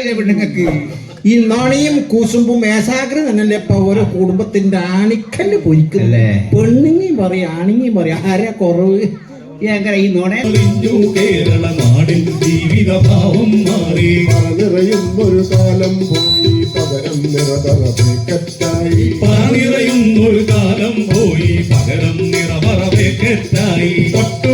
കിട്ടിയ പെണ്ണുങ്ങൾക്ക്? ഈ നാണിയും കൂസുമ്പും ഏശാഗ്രം തന്നെയല്ലേ ഇപ്പൊ ഓരോ കുടുംബത്തിന്റെ ആണിക്കല്ല് പൊരിക്കുന്നത്? അല്ലേ? പെണ്ണുങ്ങി പറയാ ആണിങ്ങി ആര ആരാ കുറവ്? എങ്ങനെ ഈ നുണ? അറിഞ്ഞു കേരള നാടിൻ ജീവിതഭാവം മാറി. നിറയും ഒരു കാലം പോയി പകരം നിറതറക്കറ്റായി പണിറയും ഒരു കാലം പോയി പകരം നിറവറവേക്കെറ്റായി പട്ടു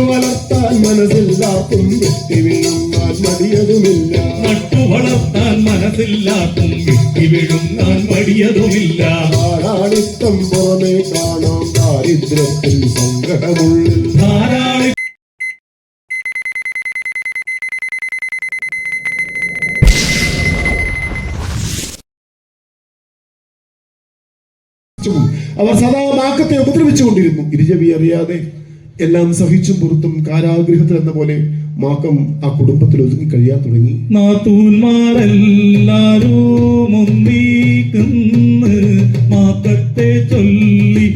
മനസ്സില്ലാത്തും വെട്ടി വീഴുന്നാൽ മടിയതുമില്ല. നട്ടു വളർത്താൻ മനസ്സില്ലാത്തും വിട്ടി വിഴുങ്ങാൻ മടിയതുമില്ല. ധാരാളിത്തം പുറമേ കാണാം ദാരിദ്ര്യത്തിൽ സങ്കടമുള്ളിൽ. ധാരാളി അവർ സദാ മാക്കത്തെ ഉപദ്രവിച്ചുകൊണ്ടിരുന്നു. ഇരുചവി അറിയാതെ എല്ലാം സഹിച്ചും പുറത്തും കാരാഗ്രഹത്തിൽ എന്ന പോലെ മാക്കം ആ കുടുംബത്തിൽ ഒതുങ്ങി കഴിയാൻ തുടങ്ങി. നാത്തൂന്മാരെല്ലാരും മാക്കത്തെ ചൊല്ലി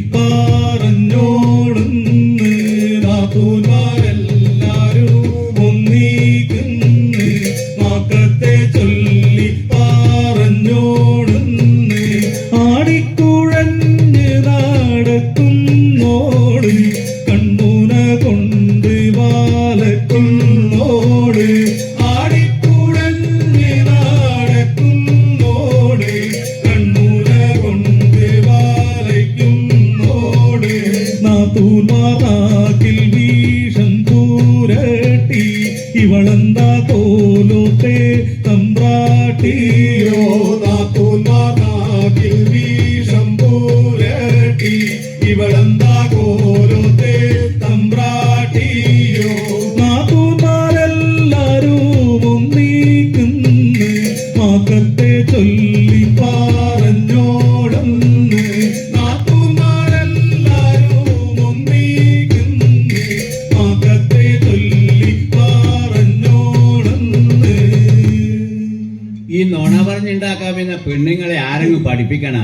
പറഞ്ഞുണ്ടാക്കാൻ പിന്നെ പെണ്ണുങ്ങളെ ആരെങ്കിലും പഠിപ്പിക്കണ?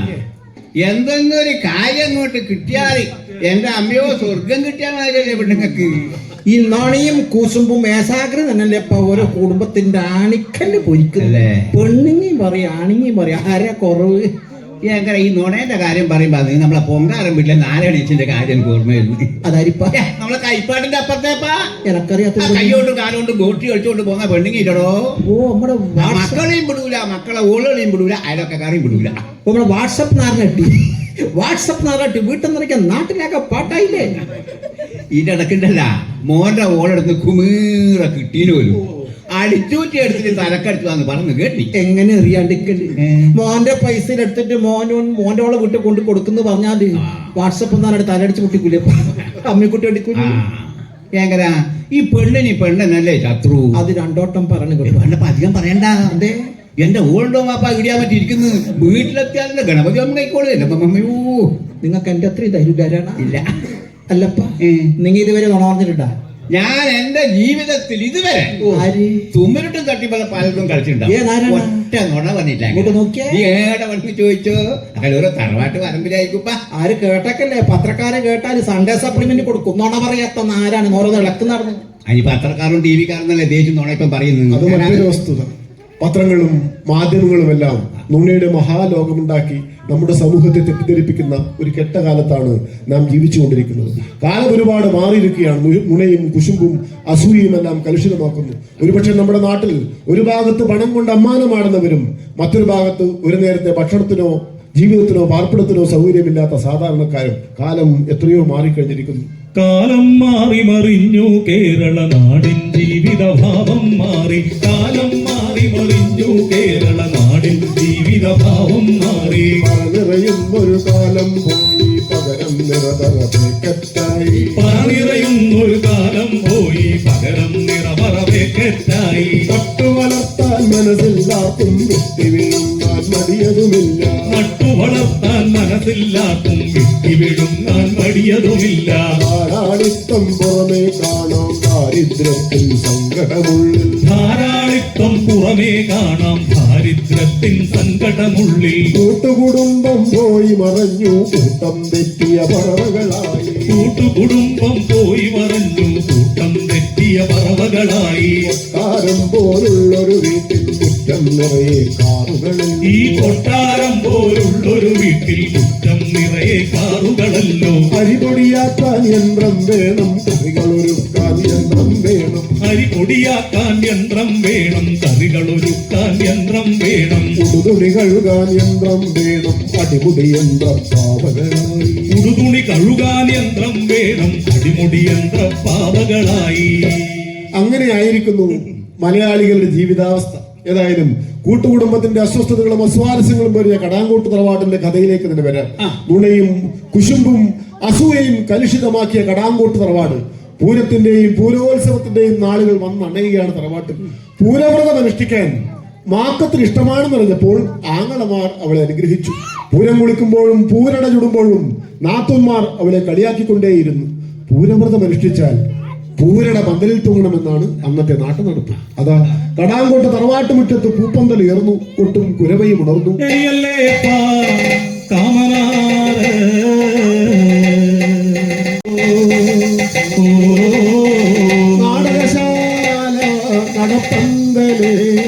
എന്തെങ്കിലും ഒരു കാര്യം അങ്ങോട്ട് കിട്ടിയാൽ എന്റെ അമ്മയോ സ്വർഗം കിട്ടിയ മാതിരിയല്ലേ പെണ്ണുങ്ങൾക്ക്? ഈ നാണിയും കൂസുമ്പും ഏസാഗ്രം തന്നെയല്ലേ ഇപ്പൊ ഓരോ കുടുംബത്തിന്റെ ആണിക്കല്ല് പൊരിക്കല്ലേ? പെണ്ണുങ്ങി പറയാ ആണിങ്ങി പറയാ ആരാ കുറവ്. എങ്ങനെ ഈ നുണേന്റെ കാര്യം പറയുമ്പോ അത് നമ്മളെ പൊങ്കാരം വീട്ടിലെ നാലണീച്ചിന്റെ കാര്യം ഓർമ്മയായിരുന്നു അതാരിപ്പ? ഏ, നമ്മളെ കൈപ്പാട്ടിന്റെ അപ്പുറത്തേപ്പാ? എനക്കറിയാത്ത കൈയോണ്ടും കാലുകൊണ്ടും ഗോട്ടി കളിച്ചോണ്ട് പോകുന്ന പെണ്ണുങ്ങിട്ടോ ഓ നമ്മുടെ മക്കളെയും വിടൂല മക്കളെ ഓളുകളെയും വിടൂല അയലൊക്കെക്കാരെയും വിടൂല. നമ്മുടെ വാട്സപ്പ് നാറിനട്ടി വാട്സപ്പ് നാറിനട്ടി വീട്ടിൽ നിറയ്ക്കാൻ നാട്ടിലൊക്കെ പാട്ടായില്ലേ? ഇതിന്റെ ഇടക്കുണ്ടല്ല മോന്റെ ഓളെടുത്ത് കുമീറ കിട്ടീന് പോലും. അടിച്ചൂറ്റി എടുത്തിട്ട് തലക്കടിച്ചു പറഞ്ഞു കേട്ടി എങ്ങനെ എറിയാണ്ടിക്കൽ. മോന്റെ പൈസ എടുത്തിട്ട് മോനോൻ മോന്റെ ഓളെ വീട്ടിൽ കൊണ്ട് കൊടുക്കുന്നു പറഞ്ഞാൽ. വാട്സപ്പ് തലടിച്ച് പൊട്ടിക്കൂലേ? അമ്മിക്കുട്ടി അടിക്കൂലേ എങ്ങനെ? ഈ പെണ്ണിന് പെണ്ണെന്നല്ലേ ശത്രു? അത് രണ്ടോട്ടം പറഞ്ഞു പെണ്ണപ്പ അധികം പറയണ്ട. അതെ. എന്റെ ഓൾഡോ മാപ്പ ഇടിയാൻ പറ്റിയിരിക്കുന്നു? വീട്ടിലെത്തിയാൽ ഗണപതി അമ്മ കൈക്കോളൂ എന്റെ അമ്മയോ. നിങ്ങൾക്ക് എന്റെ അത്രയും ധൈര്യക്കാരാണ് ഇല്ല. അല്ലപ്പ. നിങ്ങൾ ഇതുവരെ നുണ പറഞ്ഞിട്ടുണ്ടാ? ഞാൻ എന്റെ ജീവിതത്തിൽ ഇതുവരെ ആര്? തുമ്മിലിട്ടും തട്ടിപ്പല പലതും കളിച്ചിട്ടുണ്ടാവും? ഒറ്റ നുണ നോക്കിയേ. നീ ഏടെ വണ്ടി ചോദിച്ചോ? അങ്ങനെ ഓരോ തറവാട്ട് വരമ്പിലായിരിക്കുപ്പ ആര് കേട്ടക്കല്ലേ? പത്രക്കാര് കേട്ടാൽ സൺഡേ സപ്ലിമെന്റ് കൊടുക്കും. നുണ പറയാത്ത ആരാണ് ഓരോ ഇളക്ക് നടന്നു അതിന് പത്രക്കാരും ടി വിക്കാരെന്നല്ലേ ദേശം നുണ ഇപ്പം പറയുന്നത്? വസ്തുത. പത്രങ്ങളും മാധ്യമങ്ങളുമെല്ലാം നുണയുടെ മഹാലോകമുണ്ടാക്കി നമ്മുടെ സമൂഹത്തെ തെറ്റിദ്ധരിപ്പിക്കുന്ന ഒരു കെട്ട കാലത്താണ് നാം ജീവിച്ചുകൊണ്ടിരിക്കുന്നത്. കാലം ഒരുപാട് മാറിയിരിക്കുകയാണ്. നുണയും കുശുമ്പും അസൂയയും എല്ലാം കലുഷിതമാക്കുന്നു. ഒരുപക്ഷെ നമ്മുടെ നാട്ടിൽ ഒരു ഭാഗത്ത് പണം കൊണ്ട് അമ്മാനമാടുന്നവരും മറ്റൊരു ഭാഗത്ത് ഒരു നേരത്തെ ഭക്ഷണത്തിനോ ജീവിതത്തിനോ പാർപ്പിടത്തിനോ സൗകര്യമില്ലാത്ത സാധാരണക്കാരും കാലം എത്രയോ മാറിക്കഴിഞ്ഞിരിക്കുന്നു. കാലം മാറി മറിഞ്ഞു കേരള നാടിൻ ജീവിതഭാവം മാറി. കാലം മാറി മറിഞ്ഞു കേരള നാടിൻ ജീവിതഭാവം മാറി. നിറയും ഒരു കാലം പോയി പകരം നിറതറക്കറ്റായി പണിറയും ഒരു കാലം പോയി പകരം നിറവറവേക്കറ്റായി പട്ടു വളർത്താൻ മനസ്സില്ലാത്തും വെട്ടി വീഴുന്നാൽ മടിയതുമില്ല. നട്ടു വളർത്താൻ മനസ്സില്ലാത്തും വിട്ടി വിഴുങ്ങാൻ മടിയതുമില്ല. ധാരാളിത്തം പുറമേ കാണാം ദാരിദ്ര്യത്തിൽ സങ്കടമുള്ളിൽ. ധാരാളിത്വം പുറമേ കാണാം ദാരിദ്ര്യം ദാരിദ്ര്യത്തിൻ സങ്കടമുള്ളിൽ. കൂട്ടുകുടുംബം പോയി മറഞ്ഞു കൂട്ടം തെറ്റിയ പറവകളായി. കൂട്ടുകുടുംബം പോയി മറഞ്ഞു കൂട്ടം തെറ്റിയ പറവകളായി. കൊട്ടാരം പോലുള്ളൊരു വീട്ടിൽ കുറ്റം നിറയെ കാറുകളിൽ ഈ കൊട്ടാരം പോലുള്ളൊരു വീട്ടിൽ കുറ്റം നിറയെ കാറുകളല്ലോ. അരിപൊടിയാക്കാൻ യന്ത്രം വേണം കറികളൊരുക്കാൻ യന്ത്രം പൊടിയാക്കാൻ യന്ത്രം വേണം. കറികൾ ഒരുക്കാൻ യന്ത്രം വേണം. ഉടുതുണി കഴുകാൻ യന്ത്രം വേണം. അടിമുടി യന്ത്രം പാവകളായി. ഉടുതുണി കഴുകാൻ യന്ത്രം വേണം. അടിമുടി യന്ത്രം പാവകളായി. അങ്ങനെയായിരിക്കുന്നു മലയാളികളുടെ ജീവിതാവസ്ഥ. ഏതായാലും കൂട്ടുകുടുംബത്തിന്റെ അസ്വസ്ഥതകളും അസ്വാരസ്യങ്ങളും വലിയ കടാങ്കോട്ട് തറവാട്ടിന്റെ കഥയിലേക്ക് തന്നെ വരാം. നുണയും കുശുമ്പും അസൂയയും കലുഷിതമാക്കിയ കടാങ്കോട്ട് തറവാട്. പൂരത്തിന്റെയും പൂരോത്സവത്തിന്റെയും നാളുകൾ വന്നണയുകയാണ് തറവാട്ടിൽ പൂരവ്രതം അനുഷ്ഠിക്കാൻ മാക്കത്തിന് ഇഷ്ടമാണെന്ന് പറഞ്ഞപ്പോൾ ആങ്ങളമാർ അവളെ അനുഗ്രഹിച്ചു. പൂരം കുളിക്കുമ്പോഴും പൂരട ചുടുമ്പോഴും നാത്തുന്മാർ അവളെ കളിയാക്കിക്കൊണ്ടേയിരുന്നു. പൂരവ്രതം അനുഷ്ഠിച്ചാൽ പൂരട പന്തലിൽ തൂങ്ങണമെന്നാണ് അന്നത്തെ നാട്ടു നടപ്പ് അതാ കടാങ്കോട്ട് തറവാട്ടുമുറ്റത്ത് പൂപ്പന്തൽ ഉയർന്നു കൊട്ടും കുരവയും ഉണർന്നു. tandale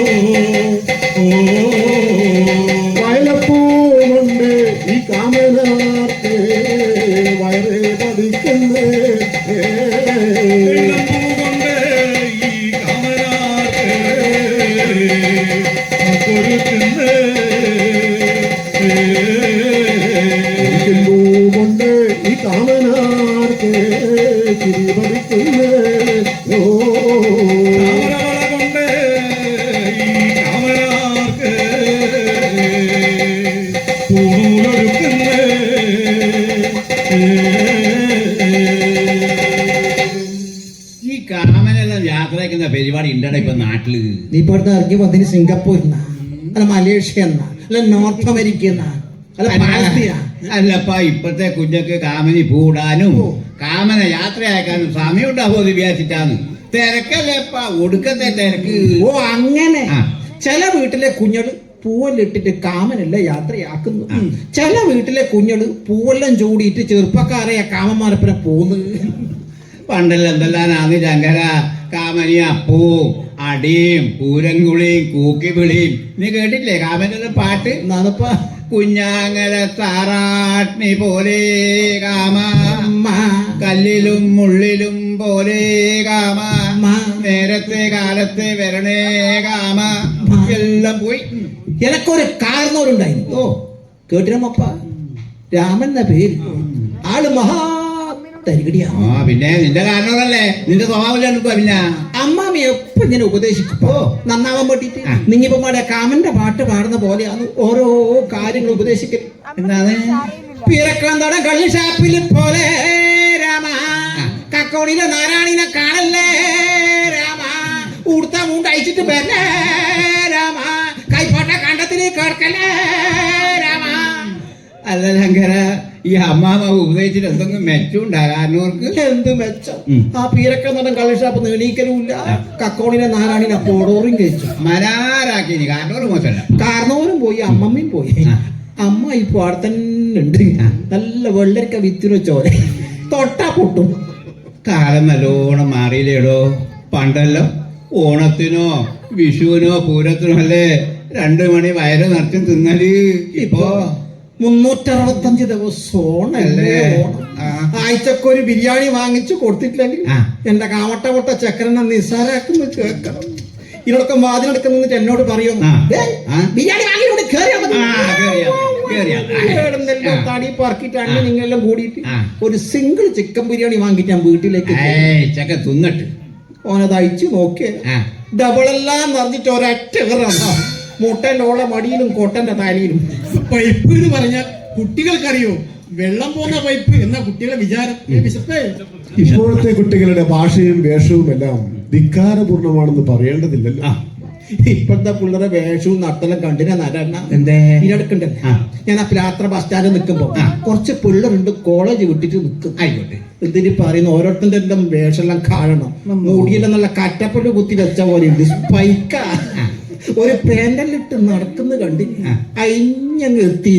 കൊടുക്കുന്നേ ഈ ഈ ഈ കാമനെല്ലാം യാത്ര പരിപാടി ഉണ്ടടാ ഇപ്പൊ നാട്ടിൽ. നീ ഇപ്പൊ ഇറങ്ങി വന്നിന് സിംഗപ്പൂരിന്ന. അല്ല മലേഷ്യ എന്നാ? അല്ല നോർത്ത് അമേരിക്ക എന്നാ? അല്ല പാലസ്തീന? അല്ലപ്പ ഇപ്പത്തെ കുഞ്ഞക്ക് കാമനി പൂടാനും കാമന യാത്രയാക്കാനും സമയം ഉണ്ടാവോ വിചാരിച്ചിട്ടാണ്. തിരക്കല്ലേപ്പ ഒടുക്കത്തെ തിരക്ക്. ഓ അങ്ങനെ. ചില വീട്ടിലെ കുഞ്ഞൾ പൂവല്ലിട്ടിട്ട് കാമനല്ല യാത്രയാക്കുന്നു. ചില വീട്ടിലെ കുഞ്ഞൾ പൂവെല്ലാം ചൂടിയിട്ട് ചെറുപ്പക്കാരെ കാമന്മാരപ്പനെ പോന്ന് എന്തെല്ലാം എന്തെല്ലാനാന്ന് ശങ്കര കാമനി അപ്പവും അടിയും പൂരങ്കുളിയും കൂക്കിവിളിയും നീ കേട്ടില്ലേ കാമന്റെ പാട്ട്? എന്നാണിപ്പ കുഞ്ഞാങ്ങല താറാട്നി പോലെ കാമ. കല്ലിലും മുള്ളിലും പോലെ കാമ. നേരത്തെ കാലത്തെ വരണേ കാമ. എല്ലാം പോയി. എനക്കൊരു കാരണവരുണ്ടായിരുന്നു. ഓ. കേട്ടിരമ്മപ്പ രാമൻ എന്ന പേര്. ആൾ മഹാ തരികടിയാ ആ പിന്നെ നിന്റെ കാരണമല്ലേ നിന്റെ സ്വഭാവം എടുക്കുക പിന്നെ അമ്മാമ എപ്പോ ഇങ്ങനെ ഉപദേശിക്കുമ്പോ നന്നാവാൻ വേണ്ടിട്ട് ആ. നിങ്ങിപ്പമാടെ കാമന്റെ പാട്ട് പാടുന്ന പോലെയാണ് ഓരോ കാര്യങ്ങൾ ഉപദേശിക്കൽ എന്താണ്? പിറക്കാന്തട കള്ളി ഷാപ്പിൽ പോലെ രാമ. കക്കോണിലെ നാരായണിനെ കാണല്ലേ രാമ. ഉടുത്ത മുണ്ട് അയച്ചിട്ട് വരണേ രാമ. കൈപ്പാട്ട കണ്ടത്തിലേക്ക് കേൾക്കല്ലേ രാമ. അല്ല ശങ്കര ഈ അമ്മാമ ഉപദേശിച്ചിട്ട് എന്തെങ്കിലും മെച്ചുണ്ടാകാനോർക്ക് എന്ത് മെച്ചം. ആ പീരക്കന്നടം കള്ളി ഷാപ്പ് നീണീക്കലുമില്ല കക്കോണിനെ നാരായണിനെ പോടോറും കഴിച്ചു. മരാരാക്കി കാരണവരും മോശമല്ല. കാരണവരും പോയി അമ്മമ്മയും പോയി. അമ്മ ഇപ്പൊ അവിടെ തന്നെ ഉണ്ട്. നല്ല വെള്ളരിക്ക വിത്തിനു ചോര തൊട്ടാ പൊട്ടും. കാലം നല്ലോണം മാറിയില്ലേടോ? പണ്ടല്ലോ ഓണത്തിനോ വിഷുവിനോ പൂരത്തിനോ അല്ലേ? രണ്ടു മണി വയറ് നിറച്ചും തിന്നൽ. ഇപ്പോ മുന്നൂറ്ററുപത്തഞ്ച് ദിവസം ആഴ്ചക്ക് ഒരു ആഴ്ചക്കൊരു ബിരിയാണി വാങ്ങിച്ചു കൊടുത്തിട്ടില്ലെങ്കിൽ. എന്റെ കാമട്ട പൊട്ട ചക്കരനെ നിസ്സാരാക്കുന്നു കേൾക്കണം ഇതിനൊക്കെ വാതിലടക്കുന്ന എന്നോട് പറയും? ആ. "ദേ, ആ. ബിരിയാണി വാങ്ങി കേറിയാ മതി. ആ, കേറിയാ മതി, കേറിയാ മതി. ഏടുന്നെല്ലാം ആ. തടി പറക്കിട്ടാണ് നിങ്ങളെല്ലാം കൂടിയിട്ട് ഒരു സിംഗിൾ ചിക്കൻ ബിരിയാണി വാങ്ങിയിട്ട് ഞാൻ വീട്ടിലേക്ക് ചക്ക തിന്നിട്ട്. ഓനത് അയച്ചു നോക്കിയ ഡബിളെല്ലാം നിറഞ്ഞിട്ട് ഒരൊറ്റ ഓളെ മടിയിലും കൊട്ടന്റെ താലിയിലും. പൈപ്പ് എന്ന് പറഞ്ഞാൽ കുട്ടികൾക്കറിയോ? വെള്ളം പോകുന്ന പൈപ്പ് എന്ന കുട്ടികളെ വിചാരം. ഇപ്പോഴത്തെ കുട്ടികളുടെ ഭാഷയും വേഷവും എല്ലാം ധിക്കാരപൂർണമാണെന്ന് പറയേണ്ടതില്ലല്ലോ. ഇപ്പഴത്തെ പിള്ളേരെ വേഷവും നട്ടലും കണ്ടിനെ നരണ്ണ എന്തേ? ഇതിനടുക്കണ്ടല്ലേ ആ. ഞാൻ ആ പ്ലാത്ര ബസ് സ്റ്റാൻഡിൽ നിൽക്കുമ്പോ ആ. കുറച്ച് പിള്ളേരുണ്ട് കോളേജ് വിട്ടിട്ട് നിൽക്കും ആയിക്കോട്ടെ. എന്തിന് പറയുന്ന ഓരോരുത്തരുടെ എല്ലാം വേഷമെല്ലാം കാണണം. മുടിയിലെന്നുള്ള നല്ല കറ്റപ്പല്ല് കുത്തി വെച്ച പോലെ ഉണ്ട്. സ്പൈക്ക. ഒരു പേന്റലിട്ട് നടക്കുന്ന കണ്ടി. അയിഞ്ഞങ്ങ് എത്തി.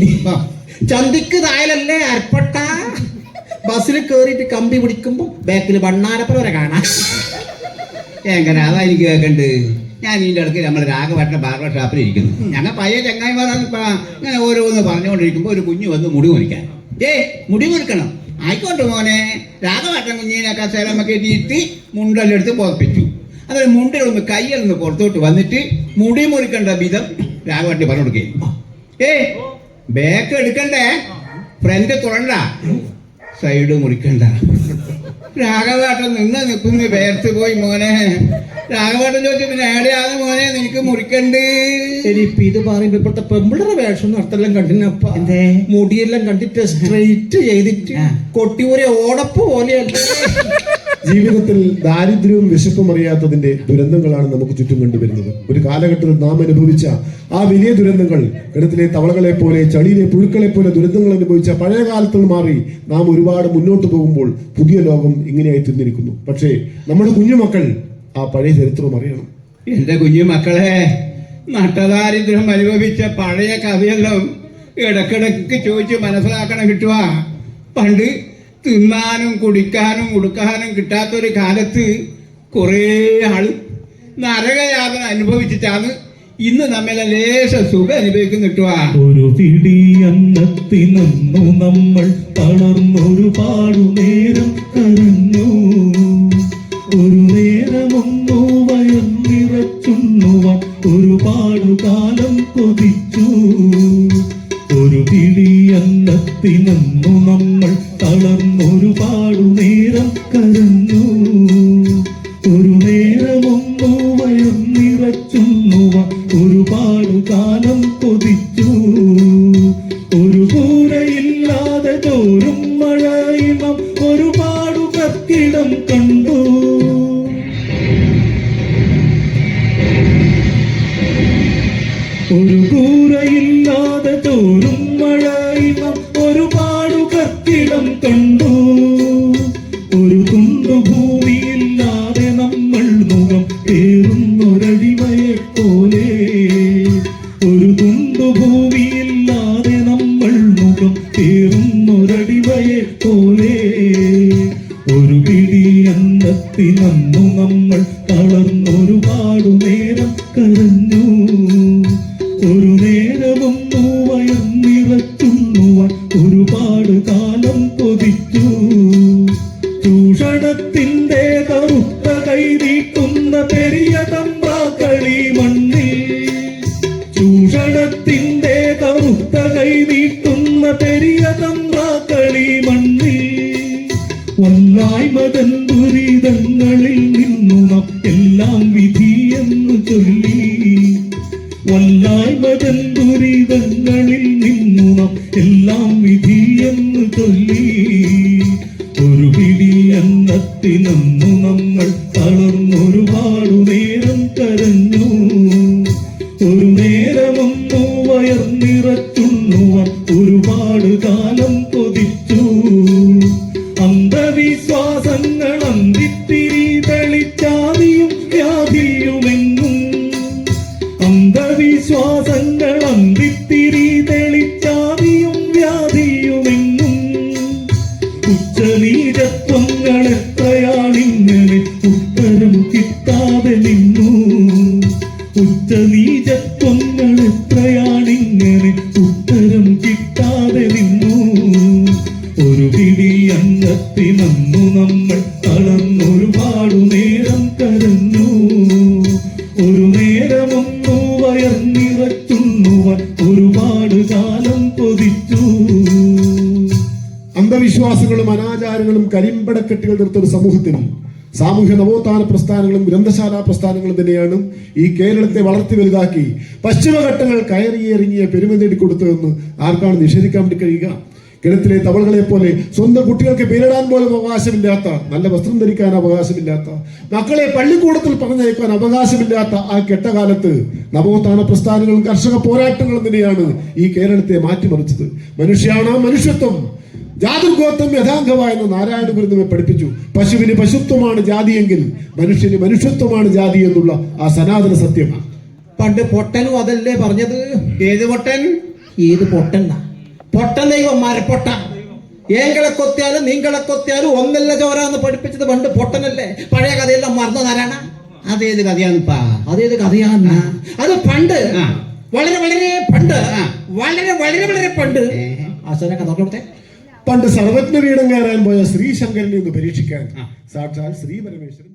ചന്തിക്ക് തായലല്ലേ അർപ്പട്ട? ബസ്സിൽ കേറിയിട്ട് കമ്പി പിടിക്കുമ്പോ ബാക്കിൽ വണ്ണാരപ്പുറം വരെ കാണാം. എങ്ങനെ? അതാ എനിക്ക് കേൾക്കണ്ട് ഞാൻ ഇതിന്റെ ഇടയ്ക്ക് നമ്മൾ രാഘവട്ട ബാർബർ ഷാപ്പിൽ ഇരിക്കുന്നു. ഞങ്ങൾ പയ്യ ചങ്ങായിമാരാണ് ഓരോന്ന് പറഞ്ഞുകൊണ്ടിരിക്കുമ്പോൾ ഒരു കുഞ്ഞു വന്ന് മുടി മുറിക്കാൻ. ഏ മുടി മുറിക്കണം. ആയിക്കോട്ടെ മോനെ. രാഘവട്ടൻ കുഞ്ഞിനെ കസേരമൊക്കെ എത്തിയിട്ട് മുണ്ടെല്ലാം എടുത്ത് പുറപ്പിച്ചു അതൊരു മുണ്ടുകളൊന്ന് കയ്യിൽ നിന്ന് പുറത്തോട്ട് വന്നിട്ട് മുടി മുറിക്കേണ്ട വിധം രാഘവട്ടി പറഞ്ഞു കൊടുക്കുകയും. ഏ ബാക്ക് എടുക്കണ്ടേ? ഫ്രണ്ട് തുറണ്ട സൈഡ് മുറിക്കണ്ട. രാഘവേട്ടൻ നിന്ന് നിൽക്കുന്ന വേർത്ത് പോയി മോനെ. രാഘവേട്ടൻ ചോദിച്ചു പിന്നെ എവിടെയാണ് മോനെ നിനക്ക് മുറിക്കണ്ട്? ഇനിയിപ്പൊ ഇത് പറയുമ്പോ ഇപ്പോഴത്തെ പെമ്പിളറെ വേഷം നടത്തെല്ലാം കണ്ടിനപ്പ എന്തേ? മുടിയെല്ലാം കണ്ടിട്ട് സ്ട്രെയിറ്റ് ചെയ്തിട്ട്. കൊട്ടിയൂരെ ഓടപ്പ് പോലെയല്ല? ജീവിതത്തിൽ ദാരിദ്ര്യവും വിശപ്പും അറിയാത്തതിന്റെ ദുരന്തങ്ങളാണ് നമുക്ക് ചുറ്റും കണ്ടുവരുന്നത്. ഒരു കാലഘട്ടത്തിൽ നാം അനുഭവിച്ച ആ വലിയ ദുരന്തങ്ങൾ കിണറ്റിലെ തവളകളെ പോലെ ചളിയിലെ പുഴുക്കളെ പോലെ ദുരന്തങ്ങൾ അനുഭവിച്ച പഴയ കാലത്തിൽ മാറി നാം ഒരുപാട് മുന്നോട്ട് പോകുമ്പോൾ പുതിയ ലോകം ഇങ്ങനെയായി തിന്നിരിക്കുന്നു. പക്ഷേ നമ്മുടെ കുഞ്ഞുമക്കൾ ആ പഴയ ചരിത്രം അറിയണം. എന്റെ കുഞ്ഞുമക്കളെ നട്ടദാരിദ്ര്യം അനുഭവിച്ച പഴയ കഥയെല്ലാം ഇടക്കിടക്ക് ചോദിച്ച് മനസ്സിലാക്കണം കിട്ടുക പണ്ട് തിന്നാനും കുടിക്കാനും ഉടുക്കാനും കിട്ടാത്തൊരു കാലത്ത് കുറേ ആൾ നരകയാതന അനുഭവിച്ചിട്ടാണ് ഇന്ന് നമ്മെ ലേശ സുഖം അനുഭവിക്കുന്ന കിട്ടുക ഒരു പിടി അന്നത്തിനന്നു നമ്മൾ തളർന്നൊരുപാടു നേരം കരഞ്ഞു. ഒരു നേരമൊന്നു വയം നിറച്ചുണ്ണുവ ഒരു കാലം കൊതിച്ചു. പിടി അന്നത്തിനന്നു നമ്മൾ തളർന്നൊരുപാടു നേരം കരന്നു ഒരു നേരമൊന്നു വയം നിറച്ചുന്നുവ ഒരുപാടു കാലം കൊതിച്ചു. തേറുന്നൊരടിമയെ പോലെ ഒരു തുണ്ടു ഭൂമിയില്ലാതെ നമ്മൾ മുഖം തേറുന്നൊരടിമയെ പോലെ ഒരു പിടി അന്നത്തിനന്നു ഒരു നേരമൊന്നു വയർ നിറച്ചുണ്ണുവാൻ ഒരുപാട് കാലം എത്രയാണിങ്ങനെ നവോത്ഥാന പ്രസ്ഥാനങ്ങളും ഗ്രന്ഥശാല പ്രസ്ഥാനങ്ങളും തന്നെയാണ് ഈ കേരളത്തെ വളർത്തി വലുതാക്കി പശ്ചിമഘട്ടങ്ങൾ കയറിയിറങ്ങിയ പെരുമ നേടിക്കൊടുത്തതെന്ന് ആർക്കാണ് നിഷേധിക്കാൻ വേണ്ടി കഴിയുക? കിണറ്റിലെ തവളകളെ പോലെ സ്വന്തം കുട്ടികൾക്ക് പേരിടാൻ പോലും അവകാശമില്ലാത്ത നല്ല വസ്ത്രം ധരിക്കാൻ അവകാശമില്ലാത്ത മക്കളെ പള്ളിക്കൂടത്തിൽ പറഞ്ഞയക്കാൻ അവകാശമില്ലാത്ത ആ കെട്ടകാലത്ത് നവോത്ഥാന പ്രസ്ഥാനങ്ങളും കർഷക പോരാട്ടങ്ങളും തന്നെയാണ് ഈ കേരളത്തെ മാറ്റിമറിച്ചത്. മനുഷ്യാണ് മനുഷ്യത്വം. ജാതിർഗോത്രം യഥാംഗമായെന്ന് എന്ന് നമ്മെ പഠിപ്പിച്ചു. പശുവിന് പശുത്വമാണ് ജാതിയെങ്കിൽ മനുഷ്യന് മനുഷ്യത്വമാണ് ജാതി എന്നുള്ള ആ സനാതന സത്യമാണ്. പണ്ട് പൊട്ടനും അതല്ലേ പറഞ്ഞത്? ഏത് പൊട്ടൻ? ഏത് പൊട്ടൻ? പൊട്ടൻ ദൈവം മരപ്പൊട്ട ഏങ്കളെ കൊത്തിയാലും നീങ്കളെ കൊത്തിയാലും ഒന്നല്ല ചോരാന്ന് പഠിപ്പിച്ചത് പണ്ട് പൊട്ടനല്ലേ? പഴയ കഥയെല്ലാം മറന്നു നാരായണ? അതേത് കഥയാണിപ്പാ അതേത് കഥയാണ്? അത് പണ്ട്. വളരെ വളരെ പണ്ട്. വളരെ വളരെ വളരെ പണ്ട്. ആ കഥ കൊടുത്തേ പണ്ട് സർവജ്ഞ പീഠം കയറാൻ പോയ ശ്രീശങ്കരനെ ഒന്ന് പരീക്ഷിക്കാൻ. സാക്ഷാൽ ശ്രീ പരമേശ്വരൻ